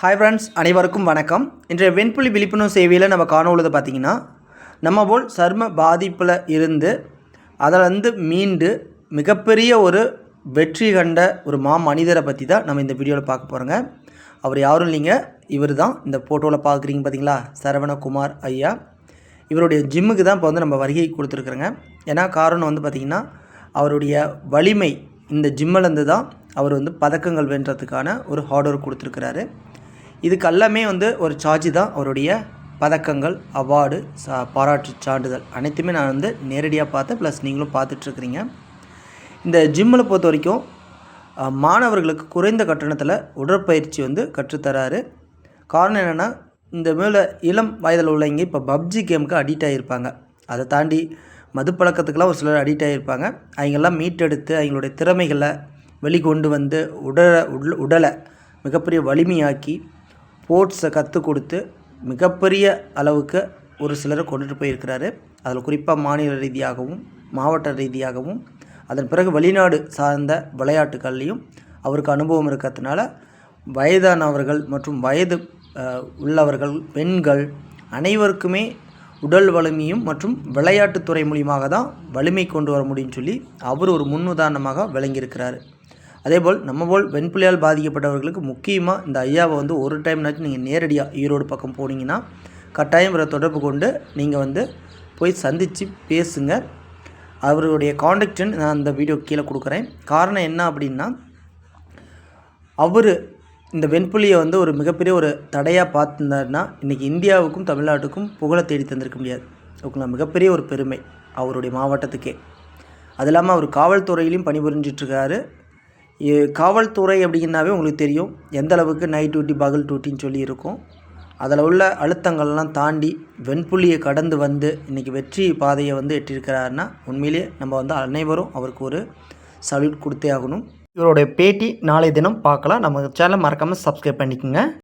Hi friends அனைவருக்கும் வணக்கம். இன்றைய வெண்புலி விழிப்புணர்வு சேவையில் நம்ம காணொழுது பார்த்திங்கன்னா நம்ம போல் சர்ம பாதிப்பில் இருந்து அதிலிருந்து மீண்டு மிகப்பெரிய ஒரு வெற்றி கண்ட ஒரு மா மனிதரை பற்றி தான் நம்ம இந்த வீடியோவில் பார்க்க போகிறோங்க அவர் யாரும் இல்லைங்க. இவர் தான் இந்த ஃபோட்டோவில் பார்க்குறீங்க பார்த்தீங்களா சரவணகுமார் ஐயா. இவருடைய ஜிம்முக்கு தான் இப்போ வந்து நம்ம வருகை கொடுத்துருக்குறோங்க. ஏன்னா காரணம் வந்து பார்த்திங்கன்னா அவருடைய வலிமை இந்த ஜிம்மிலேருந்து தான் அவர் வந்து பதக்கங்கள் வென்றதுக்கான ஒரு ஆர்டர் கொடுத்துருக்கிறாரு. இதுக்கெல்லாமே வந்து ஒரு சார்ஜ் தான் அவருடைய பதக்கங்கள் அவார்டு சா பாராட்டு சான்றிதழ். அனைத்துமே நான் வந்து நேரடியாக பார்த்தேன் ப்ளஸ் நீங்களும் பார்த்துட்ருக்குறீங்க. இந்த ஜிம்மில் பொறுத்த வரைக்கும் மாணவர்களுக்கு குறைந்த கட்டணத்தில் உடற்பயிற்சி வந்து கற்றுத்தராரு. காரணம் என்னென்னா இந்த மேலே இளம் வயதில் உள்ளவங்க இப்போ பப்ஜி கேமுக்கு அடிக்ட் ஆகியிருப்பாங்க அதை தாண்டி மது பழக்கத்துக்கெல்லாம் ஒரு சிலர் அடிக்ட் ஆகியிருப்பாங்க அவங்கெல்லாம் மீட்டெடுத்து அவங்களுடைய திறமைகளை வெளிக்கொண்டு வந்து உடலை உடல் உடலை மிகப்பெரிய வலிமையாக்கி ஸ்போர்ட்ஸை கற்றுக் கொடுத்து மிகப்பெரிய அளவுக்கு ஒரு சிலரை கொண்டுட்டு போயிருக்கிறாரு. அதில் குறிப்பாக மாநில ரீதியாகவும் மாவட்ட ரீதியாகவும் அதன் பிறகு வெளிநாடு சார்ந்த விளையாட்டுகள்லையும் அவருக்கு அனுபவம் இருக்கிறதுனால வயதானவர்கள் மற்றும் வயது உள்ளவர்கள் பெண்கள் அனைவருக்குமே உடல் வலிமையும் மற்றும் விளையாட்டுத்துறை மூலியமாக தான் வலிமை கொண்டு வர முடியும்னு சொல்லி அவர் ஒரு முன்னுதாரணமாக விளங்கியிருக்கிறார். அதேபோல் நம்ம போல் வெண்புலியால் பாதிக்கப்பட்டவர்களுக்கு முக்கியமாக இந்த ஐயாவை வந்து ஒரு டைம்னாச்சும் நீங்கள் நேரடியாக ஈரோடு பக்கம் போனீங்கன்னா கட்டாயம் இவரை தொடர்பு கொண்டு நீங்கள் வந்து போய் சந்தித்து பேசுங்க. அவருடைய காண்டாக்ட் நான் அந்த வீடியோ கீழே கொடுக்குறேன். காரணம் என்ன அப்படின்னா அவர் இந்த வெண்புலியை வந்து ஒரு மிகப்பெரிய ஒரு தடையாக பார்த்துருந்தாருன்னா இன்றைக்கி இந்தியாவுக்கும் தமிழ்நாட்டுக்கும் புகழை தேடி தந்திருக்க முடியாது. ஓகேங்களா? மிகப்பெரிய ஒரு பெருமை அவருடைய மாவட்டத்துக்கே. அது இல்லாமல் அவர் காவல்துறையிலையும் பணிபுரிஞ்சிட்ருக்காரு காவல்துறை அப்படின்னாவே உங்களுக்கு தெரியும். எந்த அளவுக்கு நைட் டியூட்டி பகல் டியூட்டின்னு சொல்லி இருக்கும். அதில் உள்ள அழுத்தங்கள்லாம் தாண்டி வெண்புள்ளியை கடந்து வந்து இன்றைக்கி வெற்றி பாதையை வந்து எட்டியிருக்கிறாருன்னா உண்மையிலேயே நம்ம வந்து அனைவரும் அவருக்கு ஒரு சல்யூட் கொடுத்தே ஆகணும். இவருடைய பேட்டி நாளை தினம் பார்க்கலாம். நம்ம சேனலை மறக்காமல் சப்ஸ்கிரைப் பண்ணிக்கோங்க.